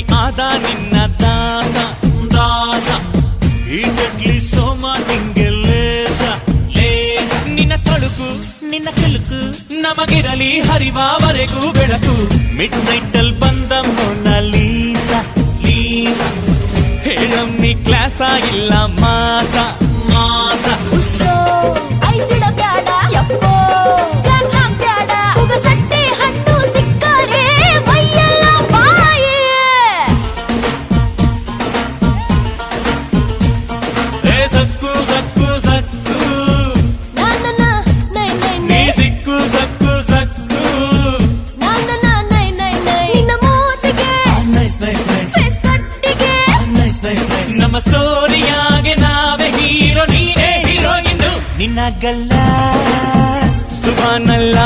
ಆದ ನಿನ್ನ ದಾಸ ದಾಸ ಈಟಟ್ಲಿ ಸೋಮ ನಿಂಗೆ ಲೇಸ ಲೇಸ ನಿನ್ನ ತಳುಕು ನಿನ್ನ ಕಲುಕು ನಮಗಿರಲಿ ಹರಿವಾವರೆಗೂ ಬೆಳಕು ಮಿಡ್ ನೈಟಲ್ ಬಂದ ಮೊನಲೀಸ ಲೀಸ ಹೇಳಮ್ಮಿ ಕ್ಲಾಸ ಇಲ್ಲ ಮಾಸ ನಮ್ಮ ಸ್ಟೋರಿಯಾಗೆ ನಾವೇ ಹೀರೋ ನೀನೇ ಹೀರೋ ಇಂದು ನಿನ್ನ ಗಲ್ಲ ಸುಬಾನಲ್ಲ.